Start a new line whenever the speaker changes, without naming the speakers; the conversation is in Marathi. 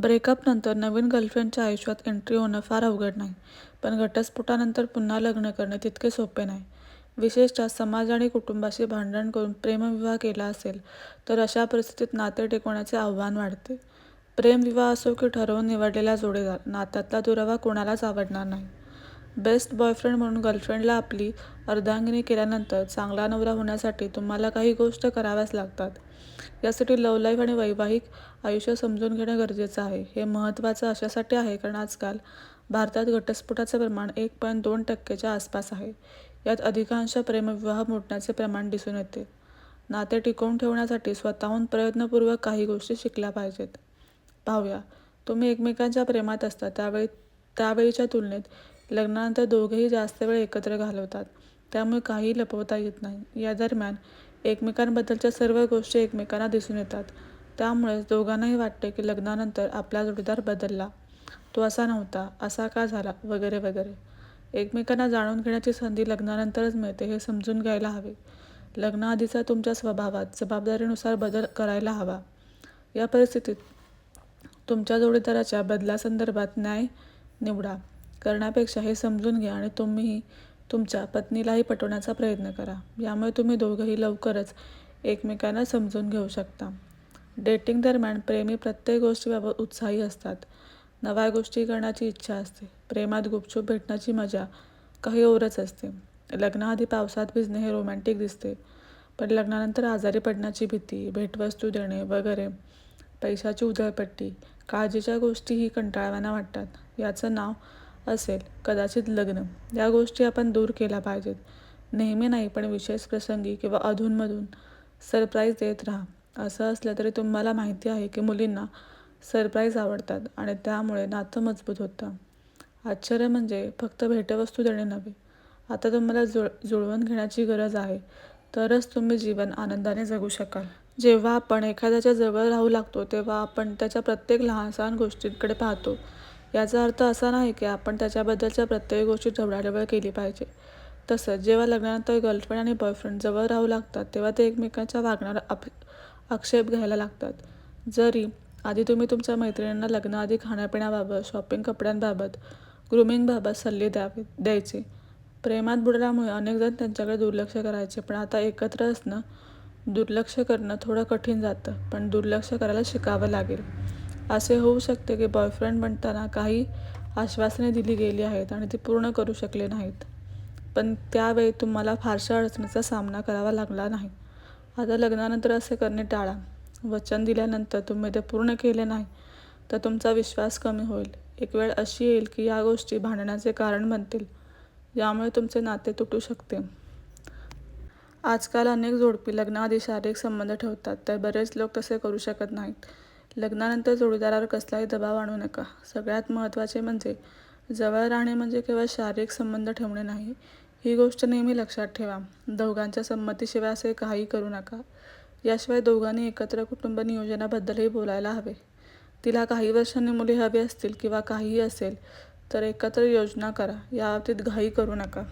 ब्रेकअपनंतर नवीन गर्लफ्रेंडच्या आयुष्यात एंट्री होणं फार अवघड नाही. पण घटस्फोटानंतर पुन्हा लग्न करणे तितके सोपे नाही. विशेषतः समाज आणि कुटुंबाशी भांडण करून प्रेमविवाह केला असेल तर अशा परिस्थितीत नाते टिकवण्याचे आव्हान वाढते. प्रेमविवाह असो की ठरवून निवडलेला जोडीदार, नात्यातला दुरावा कोणालाच आवडणार नाही. बेस्ट बॉयफ्रेंड म्हणून गर्लफ्रेंडला आपली अर्धांगिनी केल्यानंतर चांगला नवरा होण्यासाठी तुम्हाला काही गोष्ट कराव्याच लागतात. यासाठी लव लाईफ आणि वैवाहिक आयुष्य समजून घेणं गरजेचं आहे. हे महत्त्वाचं अशासाठी आहे कारण आजकाल भारतात घटस्फोटाचं प्रमाण एक पॉईंट दोन टक्केच्या आसपास आहे. यात अधिकांश प्रेमविवाह मोडण्याचे प्रमाण दिसून येते. नाते टिकवून ठेवण्यासाठी स्वतःहून प्रयत्नपूर्वक काही गोष्टी शिकल्या पाहिजेत. पाहूया, तुम्ही एकमेकांच्या प्रेमात असता त्यावेळी त्यावेळीच्या तुलनेत लग्नानंतर दोघेही जास्त वेळ एकत्र घालवतात. त्यामुळे काहीही लपवता येत नाही. या दरम्यान एकमेकांबद्दलच्या सर्व गोष्टी एकमेकांना दिसून येतात. त्यामुळेच दोघांनाही वाटते की लग्नानंतर आपला जोडीदार बदलला, तो असा नव्हता, असा का झाला वगैरे वगैरे. एकमेकांना जाणून घेण्याची संधी लग्नानंतरच मिळते हे समजून घ्यायला हवे. लग्नाआधीचा तुमच्या स्वभावात जबाबदारीनुसार बदल करायला हवा. या परिस्थितीत तुमच्या जोडीदाराच्या बदलासंदर्भात न्याय निवडा करण्यापेक्षा हे समजून घ्या आणि तुम्हीही तुमच्या पत्नीलाही पटवण्याचा प्रयत्न करा. यामुळे तुम्ही दोघंही लवकरच एकमेकांना समजून घेऊ शकता. डेटिंग दरम्यान प्रेमी प्रत्येक गोष्टीबाबत उत्साही असतात. नव्या गोष्टी करण्याची इच्छा असते. प्रेमात गुपचूप भेटण्याची मजा काही ओरच असते. लग्नाआधी पावसात भिजणे हे रोमॅन्टिक दिसते. पण लग्नानंतर आजारी पडण्याची भीती, भेटवस्तू देणे वगैरे, पैशाची उधळपट्टी, काळजीच्या गोष्टीही कंटाळवाना वाटतात. याचं नाव असेल कदाचित लग्न. या गोष्टी आपण दूर केल्या पाहिजेत. नेहमी नाही पण विशेष प्रसंगी किंवा अधूनमधून सरप्राईज देत राहा. असं असलं तरी तुम्हाला माहिती आहे की मुलींना सरप्राईज आवडतात आणि त्यामुळे नातं मजबूत होतं. आश्चर्य म्हणजे फक्त भेटवस्तू देणे नव्हे, आता तुम्हाला जुळ जुळवून घेण्याची गरज आहे तरच तुम्ही जीवन आनंदाने जगू शकाल. जेव्हा आपण एखाद्याच्या जवळ राहू लागतो तेव्हा आपण त्याच्या प्रत्येक लहानसहान गोष्टींकडे पाहतो. याचा अर्थ असा नाही की आपण त्याच्याबद्दलच्या प्रत्येक गोष्टी ढवळाढवळ केली पाहिजे. तसंच जेव्हा लग्नानंतर गर्लफ्रेंड आणि बॉयफ्रेंड जवळ राहू लागतात तेव्हा ते एकमेकांच्या वागण्यावर आक्षेप घ्यायला लागतात. जरी आधी तुम्ही तुमच्या मैत्रिणींना लग्नाआधी खाण्यापिण्याबाबत, शॉपिंग कपड्यांबाबत, ग्रुमिंगबाबत सल्ले द्यायचे. प्रेमात बुडाल्यामुळे अनेक जण त्यांच्याकडे दुर्लक्ष करायचे पण आता एकत्र असणं दुर्लक्ष करणं थोडं कठीण जातं. पण दुर्लक्ष करायला शिकावं लागेल. असे होऊ शकते की बॉयफ्रेंड म्हणताना काही आश्वासने दिली गेली आहेत आणि ती पूर्ण करू शकले नाहीत. पण त्यावेळी तुम्हाला फारशा अडचणीचा सामना करावा लागला नाही. आता लग्नानंतर असे करणे टाळा. वचन दिल्यानंतर तुम्ही ते पूर्ण केले नाही तर तुमचा विश्वास कमी होईल. एक वेळ अशी येईल की या गोष्टी भांडणाचे कारण बनतील, ज्यामुळे तुमचे नाते तुटू शकते. आजकाल अनेक जोडपी लग्नाआधी शारीरिक संबंध ठेवतात तर बरेच लोक तसे करू शकत नाहीत. लग्नानंतर जोडीदारावर कसलाही दबाव आणू नका. सगळ्यात महत्त्वाचे म्हणजे जवळ राहणे म्हणजे केवळ शारीरिक संबंध ठेवणे नाही, ही गोष्ट नेहमी लक्षात ठेवा. दोघांच्या संमतीशिवाय असे काहीही करू नका. याशिवाय दोघांनी एकत्र कुटुंब नियोजनाबद्दलही बोलायला हवे. तिला काही वर्षांनी मुले हवी असतील किंवा काहीही असेल तर एकत्र योजना करा. याबाबतीत घाई करू नका.